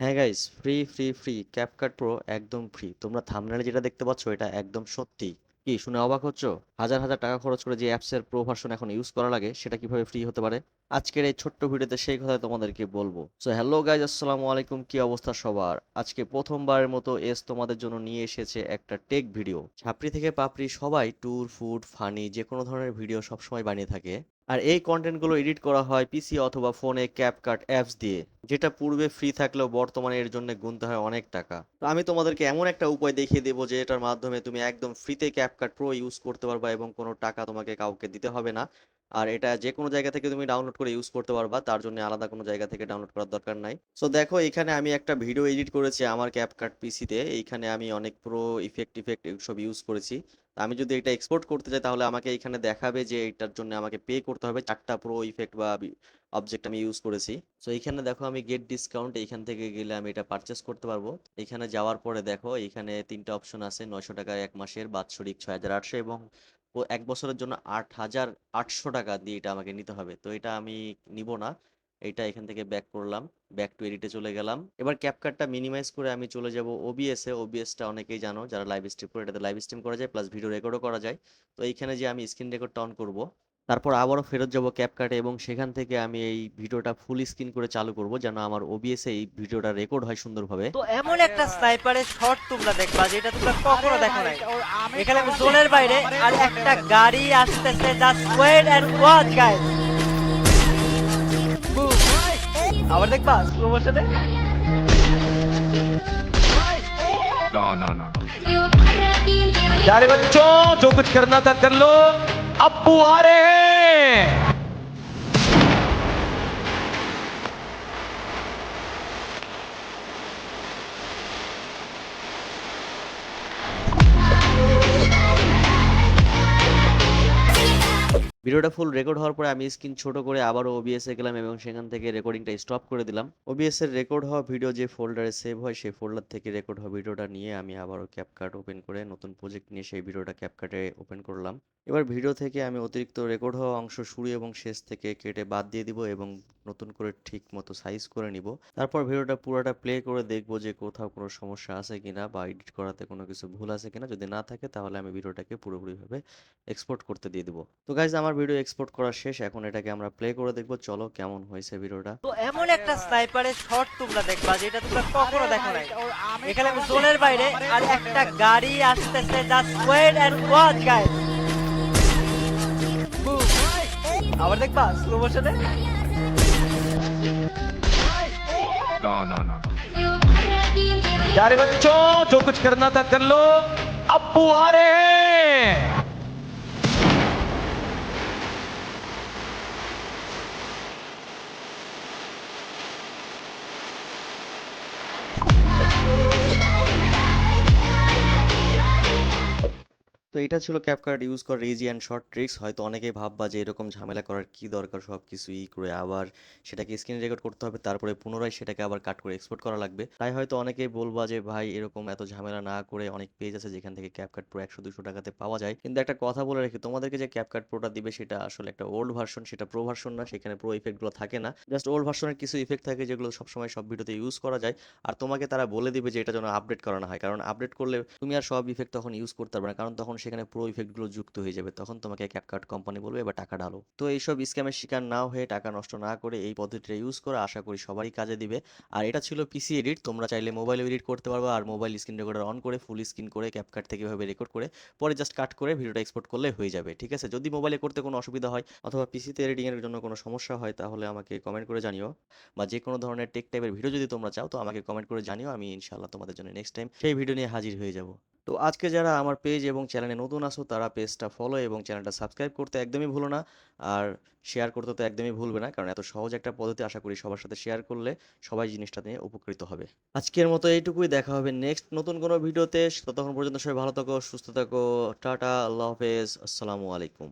হ্যাঁ guys free free free CapCut pro একদম free তোমরা থাম্বনেলে যেটা দেখতে পাচ্ছ, এটা একদম সত্যি। কি, শুনে অবাক হচ্ছ? হাজার হাজার টাকা খরচ করে যে অ্যাপসের প্রো ভার্সন এখন ইউজ করা লাগে, সেটা কীভাবে ফ্রি হতে পারে? আজকের এই ছোট্ট ভিডিওতে সেই কথা তোমাদেরকে বলব। সো হ্যালো গাইজ আসসালামু আলাইকুম, কি অবস্থা সবার? আজকে প্রথমবারের মতো এস তোমাদের জন্য নিয়ে এসেছে একটা টেক ভিডিও ছাপড়ি থেকে পাপড়ি সবাই ট্যুর ফুড ফানি যে কোনো ধরনের ভিডিও সবসময় বানিয়ে থাকে। আর এই কন্টেন্টগুলো এডিট করা হয় পিসি অথবা ফোনে ক্যাপকাট অ্যাপস দিয়ে, যেটা পূর্বে ফ্রি থাকলেও বর্তমানে এর জন্য গুনতে হয় অনেক টাকা। তো আমি তোমাদেরকে এমন একটা উপায় দেখিয়ে দেবো যে এটার মাধ্যমে তুমি একদম ফ্রিতে ক্যাপকাট প্রো ইউজ করতে পারবা এবং কোনো টাকা তোমাকে কাউকে দিতে হবে না। আর এটা যে কোনো জায়গা থেকে তুমি ডাউনলোড করে ইউজ করতে পারবা, তার জন্য আলাদা কোনো জায়গা থেকে ডাউনলোড করার দরকার নাই। সো দেখো, এখানে আমি একটা ভিডিও এডিট করেছি আমার ক্যাপকাট পিসিতে এইখানে আমি অনেক প্রো ইফেক্ট ইফেক্ট সব ইউজ করেছি। আমি যদি এটা এক্সপোর্ট করতে চাই, তাহলে আমাকে এখানে দেখাবে যে এটার জন্য আমাকে পে করতে হবে, চারটা প্রো ইফেক্ট বা অবজেক্ট আমি ইউজ করেছি। সো এখানে দেখো, আমি গেট ডিসকাউন্ট এখান থেকে গেলে আমি এটা পারচেস করতে পারব। এখানে যাওয়ার পরে দেখো এখানে তিনটা অপশন আছে, নয়শো টাকা এক মাসের, বাৎসরিক ছয় হাজার আটশো এবং এক বছরের জন্য আট হাজার আটশো টাকা দিয়ে এটা আমাকে নিতে হবে। তো এটা আমি নিব না। এটা এখান থেকে ব্যাক করলাম ব্যাক টু এডিটে চলে গেলাম। এবার ক্যাপকাটটা মিনিমাইজ করে আমি চলে যাব ওবিএস এ। ওবিএসটা অনেকেই জানো, যারা লাইভ স্ট্রিম করে, এটাতে লাইভ স্ট্রিম করা যায় প্লাস ভিডিও রেকর্ডও করা যায়। তো এইখানে যে আমি স্ক্রিন রেকর্ডটা অন করব তারপর আবারও ফেরত যাব ক্যাপকাটে এবং সেখান থেকে আমি এই ভিডিওটা ফুল স্ক্রিন করে চালু করব যেন আমার ওবিএস এ এই ভিডিওটা রেকর্ড হয় সুন্দরভাবে তো এমন একটা স্নাইপারের শট তোমরা দেখবা যেটা তোমরা কখনো দেখো নাই এখানে আমি জোনের বাইরে আর একটা গাড়ি আসতেছে just wait and watch guys আবার দেখবা স্লো মোশনে No, no, no. प्यारे बच्चों जो कुछ करना था कर लो अबू आ रहे हैं। ভিডিওটা ফুল রেকর্ড হওয়ার পরে আমি স্ক্রিন ছোট করে আবারও ওবিএস এ গেলাম এবং সেখান থেকে রেকর্ডিংটা স্টপ করে দিলাম। ওবিএস এর রেকর্ড হওয়া ভিডিও যে ফোল্ডারে সেভ হয়, সেই ফোল্ডার থেকে রেকর্ড হওয়া ভিডিওটা নিয়ে আমি আবারও ক্যাপকাট ওপেন করে নতুন প্রজেক্ট নিয়ে সেই ভিডিওটা ক্যাপকাটে ওপেন করলাম। এবার ভিডিও থেকে আমি অতিরিক্ত রেকর্ড হওয়া অংশ শুরু এবং শেষ থেকে কেটে বাদ দিয়ে দিব এবং নতুন করে ঠিক মতো সাইজ করে নিব। তারপর ভিডিওটা পুরোটা প্লে করে দেখব যে কোথাও কোনো সমস্যা আছে কিনা বা এডিট করাতে কোনো কিছু ভুল আছে কিনা। যদি না থাকে, তাহলে আমি ভিডিওটাকে পুরোপুরিভাবে এক্সপোর্ট করতে দিয়ে দিব। তো গাইজ আমার ভিডিও এক্সপোর্ট করা শেষ এখন এটাকে আমরা প্লে করে দেখব চলো কেমন হয়েছে ভিডিওটা তো এমন একটা স্নাইপারের শট তোমরা দেখবা যেটা তোমরা কখনো দেখো নাই এখানে আমি জোনের বাইরে আর একটা গাড়ি আসতেছে just wait and watch guys আবার দেখবা স্লো মোশনে No, no, no. प्यारे बच्चों जो कुछ करना था कर लो अप्पू आ रहे हैं এটা ছিল ক্যাপকাট ইউজ করার ইজি অ্যান্ড শর্ট ট্রিক্স হয়তো অনেকেই ভাববা যে এরকম ঝামেলা করার কি দরকার? সব কিছু ই করে আবার সেটাকে স্ক্রিন রেকর্ড করতে হবে, তারপরে পুনরায় সেটাকে আবার কাট করে এক্সপোর্ট করা লাগবে। তাই হয়তো অনেকেই বলবা যে, ভাই, এরকম এত ঝামেলা না করে অনেক পেজ আছে যেখান থেকে ক্যাপকাট প্রো একশো দুশো টাকাতে পাওয়া যায়। কিন্তু একটা কথা বলে রাখি, তোমাদেরকে যে ক্যাপকাট প্রোটা দিবে সেটা আসলে একটা ওল্ড ভার্সন সেটা প্রো ভার্সন না, সেখানে প্রো ইফেক্টগুলো থাকে না। জাস্ট ওল্ড ভার্সনের কিছু ইফেক্ট থাকে যেগুলো সবসময় সব ভিডিওতে ইউজ করা যায়। আর তোমাকে তারা বলে দিবে যে, এটা যেন আপডেট করানো হয়। কারণ আপডেট করলে তুমি আর সব ইফেক্ট তখন ইউজ করতে পারবে না, কারণ তখন সেখানে প্রো ইফেক্টগুলো যুক্ত হয়ে যাবে। তখন তোমাকে ক্যাপকাট কোম্পানি বলবে এবার টাকা ডালো তো এইসব স্ক্যামের শিকার না হয়ে টাকা নষ্ট না করে এই পদ্ধতিটা ইউজ করে, আশা করি সবারই কাজে দিবে। আর এটা ছিল পিসি এডিট তোমরা চাইলে মোবাইলে এডিট করতে পারবে আর মোবাইল স্ক্রিন রেকর্ডার অন করে ফুল স্ক্রিন করে ক্যাপকাট থেকে এভাবে রেকর্ড করে, পরে জাস্ট কাট করে ভিডিওটা এক্সপোর্ট করলে হয়ে যাবে, ঠিক আছে? যদি মোবাইলে করতে কোনো অসুবিধা হয় অথবা পিসিতে এডিটিংয়ের জন্য কোনো সমস্যা হয়, তাহলে আমাকে কমেন্ট করে জানিও। বা যে কোনো ধরনের টেক টাইপের ভিডিও যদি তোমরা চাও, তো আমাকে কমেন্ট করে জানিও, আমি ইনশাআল্লাহ তোমাদের জন্য নেক্সট টাইম সেই ভিডিও নিয়ে হাজির হয়ে যাব। তো আজকে যারা আমার পেজ এবং চ্যানেলে নতুন আসো তারা পেজটা ফলো এবং চ্যানেলটা সাবস্ক্রাইব করতে একদমই ভুলো না। আর শেয়ার করতে তো একদমই ভুলবে না, কারণ এত সহজ একটা পদ্ধতি আশা করি সবার সাথে শেয়ার করলে সবাই জিনিসটা নিয়ে উপকৃত হবে। আজকের মতো এইটুকুই, দেখা হবে নেক্সট নতুন কোনো ভিডিওতে ততক্ষণ পর্যন্ত সবাই ভালো থাকো, সুস্থ থাকো, টাটা, আল্লাহ হাফেজ, আসসালামু আলাইকুম।